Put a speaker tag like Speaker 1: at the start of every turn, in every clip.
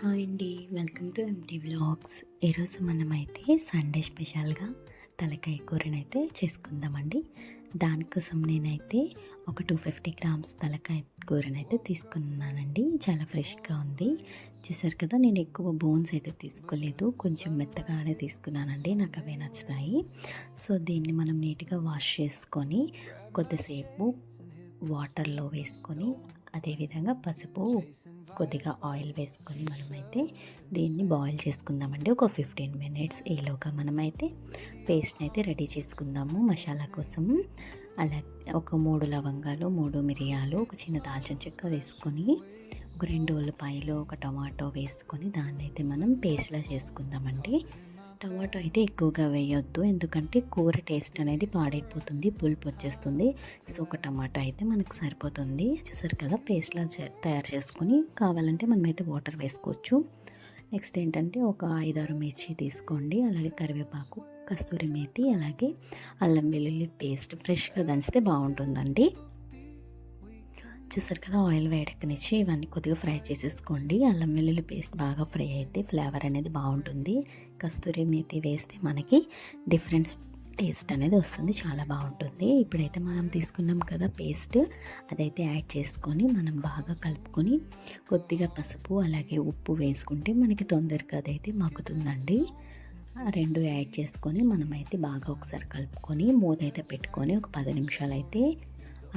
Speaker 1: Hi అండి. Welcome to M T vlogs. ఈరోజు మనమైతే సండే స్పెషల్గా తలకాయ కూరనైతే చేసుకుందామండి. దానికోసం నేనైతే ఒక టూ ఫిఫ్టీ గ్రామ్స్ తలకాయ కూరనైతే తీసుకున్నానండి. చాలా ఫ్రెష్గా ఉంది. చూసారు కదా నేను ఎక్కువ బోన్స్ అయితే తీసుకోలేదు. కొంచెం మెత్తగానే తీసుకున్నానండి. నాకు అవే నచ్చుతాయి. సో దీన్ని మనం నీట్గా వాష్ చేసుకొని కొద్దిసేపు వాటర్లో వేసుకొని అదేవిధంగా పసుపు కొద్దిగా ఆయిల్ వేసుకొని మనమైతే దీన్ని బాయిల్ చేసుకుందామండి. ఒక ఫిఫ్టీన్ మినిట్స్ ఈలోగా మనమైతే పేస్ట్ని అయితే రెడీ చేసుకుందాము. మసాలా కోసం అలా ఒక మూడు లవంగాలు మూడు మిరియాలు ఒక చిన్న దాల్చిన చెక్క వేసుకొని ఒక రెండు ఉల్లిపాయలు ఒక టమాటో వేసుకొని దాన్ని అయితే మనం పేస్ట్లా చేసుకుందామండి. టమాటో అయితే ఎక్కువగా వేయొద్దు. ఎందుకంటే కూర టేస్ట్ అనేది పాడైపోతుంది పులుపు వచ్చేస్తుంది సో ఒక టమాటో అయితే మనకు సరిపోతుంది. చూసారు కదా పేస్ట్లా తయారు చేసుకొని కావాలంటే మనమైతే వాటర్ వేసుకోవచ్చు. నెక్స్ట్ ఏంటంటే ఒక ఐదారు మిర్చి తీసుకోండి. అలాగే కరివేపాకు కస్తూరి మేతి అలాగే అల్లం వెల్లుల్లి పేస్ట్ ఫ్రెష్గా దంచితే బాగుంటుందండి. చూసారు కదా ఆయిల్ వేడెక్కనిచ్చి ఇవన్నీ కొద్దిగా ఫ్రై చేసేసుకోండి. అల్లం వెల్లుల్లి పేస్ట్ బాగా ఫ్రై అయితే ఫ్లేవర్ అనేది బాగుంటుంది. కస్తూరి మేతి వేస్తే మనకి డిఫరెంట్ టేస్ట్ అనేది వస్తుంది చాలా బాగుంటుంది. ఇప్పుడైతే మనం తీసుకున్నాం కదా పేస్ట్ అదైతే యాడ్ చేసుకొని మనం బాగా కలుపుకొని కొద్దిగా పసుపు అలాగే ఉప్పు వేసుకుంటే మనకి తొందరగా అదైతే మగ్గుతుందండి. రెండు యాడ్ చేసుకొని మనమైతే బాగా ఒకసారి కలుపుకొని మూత అయితే పెట్టుకొని ఒక పది నిమిషాలు అయితే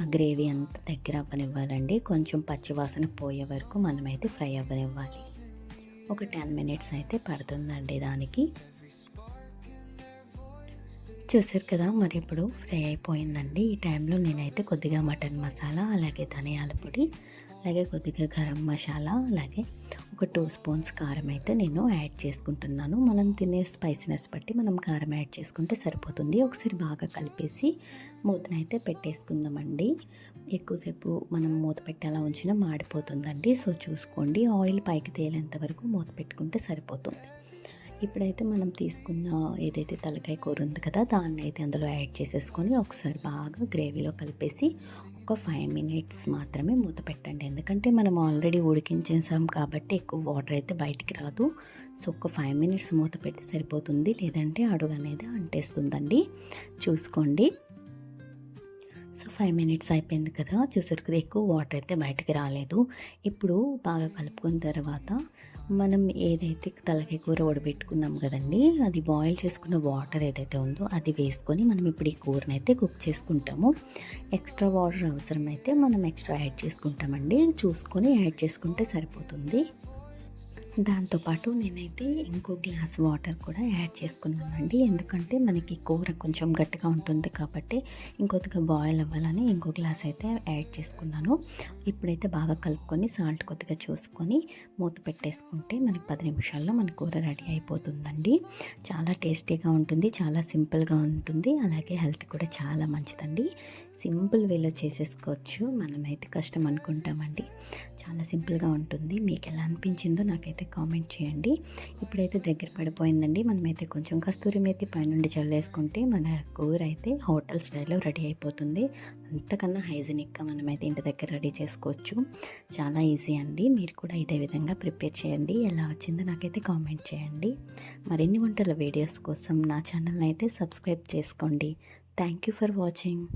Speaker 1: ఆ గ్రేవీ అంత దగ్గర అవ్వనివ్వాలండి. కొంచెం పచ్చివాసన పోయే వరకు మనమైతే ఫ్రై అవ్వనివ్వాలి. ఒక టెన్ మినిట్స్ అయితే పడుతుందండి దానికి. చూసారు కదా మరి ఇప్పుడు ఫ్రై అయిపోయిందండి. ఈ టైంలో నేనైతే కొద్దిగా మటన్ మసాలా అలాగే ధనియాల పొడి అలాగే కొద్దిగా గరం మసాలా అలాగే ఒక టూ స్పూన్స్ కారం అయితే నేను యాడ్ చేసుకుంటున్నాను. మనం తినే స్పైసీనెస్ బట్టి మనం కారం యాడ్ చేసుకుంటే సరిపోతుంది. ఒకసారి బాగా కలిపేసి మూతనైతే పెట్టేసుకుందామండి. ఎక్కువసేపు మనం మూత పెట్టేలా ఉంచినా మాడిపోతుందండి. సో చూసుకోండి. ఆయిల్ పైకి తేలేంత వరకు మూత పెట్టుకుంటే సరిపోతుంది. ఇప్పుడైతే మనం తీసుకున్న ఏదైతే తలకాయ కూర ఉంది కదా దాన్ని అయితే అందులో యాడ్ చేసేసుకొని ఒకసారి బాగా గ్రేవీలో కలిపేసి ఒక ఫైవ్ మినిట్స్ మాత్రమే మూత పెట్టండి. ఎందుకంటే మనం ఆల్రెడీ ఉడికించేసాం కాబట్టి ఎక్కువ వాటర్ అయితే బయటికి రాదు. సో ఒక ఫైవ్ మినిట్స్ మూత పెట్టి సరిపోతుంది. లేదంటే అడుగు అనేది అంటేస్తుందండి. చూసుకోండి. సో ఫైవ్ మినిట్స్ అయిపోయింది కదా చూసారు కదా ఎక్కువ వాటర్ అయితే బయటకు రాలేదు. ఇప్పుడు బాగా కలుపుకున్న తర్వాత మనం ఏదైతే తలకాయ కూర ఉడబెట్టుకున్నాం కదండి అది బాయిల్ చేసుకున్న వాటర్ ఏదైతే ఉందో అది వేసుకొని మనం ఇప్పుడు ఈ కూరని అయితే కుక్ చేసుకుంటాము. ఎక్స్ట్రా వాటర్ అవసరమైతే మనం ఎక్స్ట్రా యాడ్ చేసుకుంటామండి. చూసుకొని యాడ్ చేసుకుంటే సరిపోతుంది. దాంతోపాటు నేనైతే ఇంకో గ్లాస్ వాటర్ కూడా యాడ్ చేసుకున్నానండి. ఎందుకంటే మనకి కూర కొంచెం గట్టిగా ఉంటుంది కాబట్టి ఇంకొద్దిగా బాయిల్ అవ్వాలని ఇంకో గ్లాస్ అయితే యాడ్ చేసుకున్నాను. ఇప్పుడైతే బాగా కలుపుకొని సాల్ట్ కొద్దిగా చూసుకొని మూత పెట్టేసుకుంటే మనకి పది నిమిషాల్లో మన కూర రెడీ అయిపోతుందండి. చాలా టేస్టీగా ఉంటుంది చాలా సింపుల్గా ఉంటుంది అలాగే హెల్త్ కూడా చాలా మంచిదండి. సింపుల్ వేలో చేసేసుకోవచ్చు మనమైతే కష్టం అనుకుంటామండి. చాలా సింపుల్గా ఉంటుంది. మీకు ఎలా అనిపించిందో నాకైతే కామెంట్ చేయండి. ఇప్పుడైతే దగ్గర పడిపోయిందండి. మనమైతే కొంచెం కస్తూరి మేతి పైనుండి చల్లేసుకుంటే మన కూర అయితే హోటల్ స్టైల్లో రెడీ అయిపోతుంది. అంతకన్నా హైజీనిక్గా మనమైతే ఇంటి దగ్గర రెడీ చేసుకోవచ్చు. చాలా ఈజీ అండి. మీరు కూడా ఇదే విధంగా ప్రిపేర్ చేయండి. ఎలా వచ్చిందో నాకైతే కామెంట్ చేయండి. మరిన్ని వంటల వీడియోస్ కోసం నా ఛానల్ని అయితే సబ్స్క్రైబ్ చేసుకోండి. Thank you for watching.